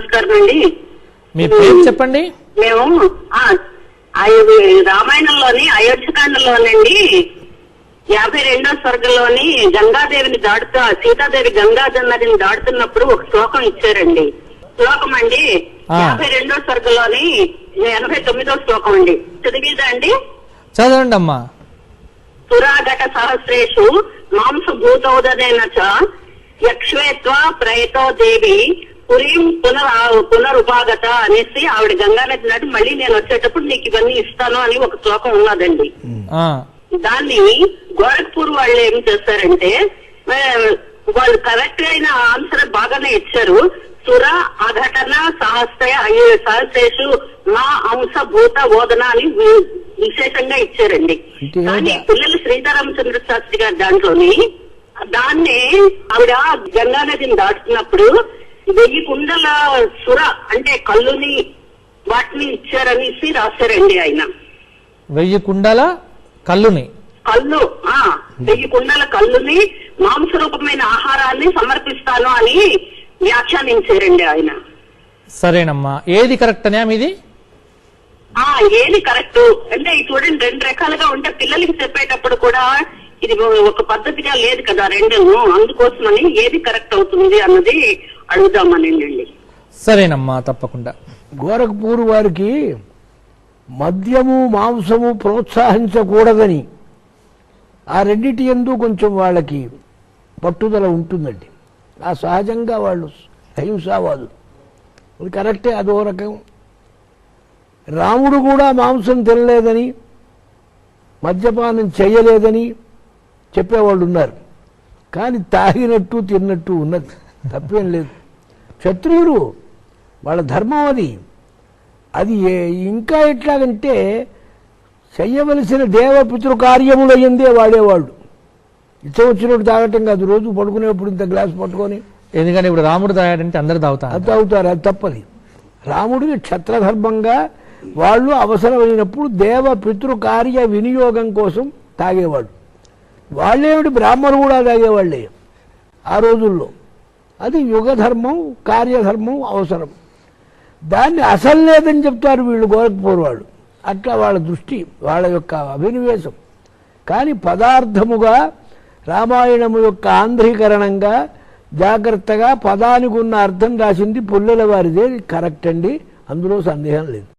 నమస్కారం అండి. మీ పేరు చెప్పండి? మేము రామాయణంలోని అయోధ్యకాండలోనండి. యాభై రెండో స్వర్గంలోని గంగాదేవిని దాడుతూ సీతాదేవి గంగా నదిని దాడుతున్నప్పుడు ఒక శ్లోకం ఇచ్చారండి. శ్లోకం అండి. యాభై రెండో స్వర్గంలోని ఎనభై తొమ్మిదో శ్లోకం అండి. చదివిదా అండి? చదవండి అమ్మా. సురాఘట సహస్రేషు మాంస భూతోదనేన చ యక్ష్వేత్వ ప్రయతో దేవి పురీం పునర్ పునరుపాగత అనేసి ఆవిడ గంగానది నాటి మళ్ళీ నేను వచ్చేటప్పుడు నీకు ఇవన్నీ ఇస్తాను అని ఒక శ్లోకం ఉన్నదండి. దాన్ని గోరఖ్పూర్ వాళ్ళు ఏం చేస్తారంటే వాళ్ళు కరెక్ట్ అయిన ఆన్సర్ బాగానే ఇచ్చారు. సుర అఘటన సహస్ర సహస్రేషు మా అంశ భూత బోధన అని విశేషంగా ఇచ్చారండి. కానీ? పిల్లలు సీతారామచంద్ర శాస్త్రి గారి దాంట్లోని దాన్నే ఆవిడ గంగా నదిని దాటుతున్నప్పుడు వెయ్యి కుండల సుర అంటే కళ్ళుని వాటిని ఇచ్చారనేసి రాశారండి ఆయన. వెయ్యి కుండల కళ్ళుని. కళ్ళు ఆ వెయ్యి కుండల కళ్ళుని మాంసరూపమైన ఆహారాన్ని సమర్పిస్తాను అని వ్యాఖ్యానించారండి ఆయన. సరేనమ్మా. ఏది కరెక్ట్ అనే మీది? ఆ ఏది కరెక్ట్? అంటే చూడండి రెండు రకాలుగా ఉంటే పిల్లలకి చెప్పేటప్పుడు కూడా ఇది ఒక పద్ధతిగా లేదు కదా రెండు. అందుకోసమని ఏది కరెక్ట్ అవుతుంది అన్నది అడుగుదామనండి సరేనమ్మా తప్పకుండా. గోరఖ్పూర్ వారికి మద్యము మాంసము ప్రోత్సహించకూడదని ఆ రెండిటి ఎందు కొంచెం వాళ్ళకి పట్టుదల ఉంటుందండి. ఆ సహజంగా వాళ్ళు అహింసావాదు అది కరెక్టే అదో రకం. రాముడు కూడా మాంసం తినలేదని మద్యపానం చేయలేదని చెప్పేవాళ్ళు ఉన్నారు కానీ తాగినట్టు తిన్నట్టు ఉన్నది తప్పేం లేదు. క్షత్రియులు వాళ్ళ ధర్మం అది. అది ఇంకా ఎట్లాగంటే చెయ్యవలసిన దేవపితృ కార్యములయ్యిందే వాడేవాళ్ళు. ఇష్టం వచ్చినట్టు తాగటం కాదు. రోజు పడుకునేప్పుడు ఇంత గ్లాస్ పట్టుకొని ఎందుకంటే ఇప్పుడు రాముడు తాగాడంటే అందరు తాగుతారు. అది తాగుతారు అది తప్పది. రాముడికి క్షత్రధర్మంగా వాళ్ళు అవసరమైనప్పుడు దేవ పితృ కార్య వినియోగం కోసం తాగేవాడు వాళ్ళేమిటి బ్రాహ్మణులు కూడా తాగేవాళ్ళే ఆ రోజుల్లో. అది యుగధర్మం కార్యధర్మం అవసరం. దాన్ని అసలు లేదని చెప్తారు వీళ్ళు గోరఖ్పూర్ వాళ్ళు అట్లా వాళ్ళ దృష్టి వాళ్ళ యొక్క అభినివేశం. కానీ పదార్థముగా రామాయణము యొక్క ఆంధ్రీకరణంగా జాగ్రత్తగా పదానికి ఉన్న అర్థం రాసింది పుల్లెల వారిదే. కరెక్ట్ అండి. అందులో సందేహం లేదు.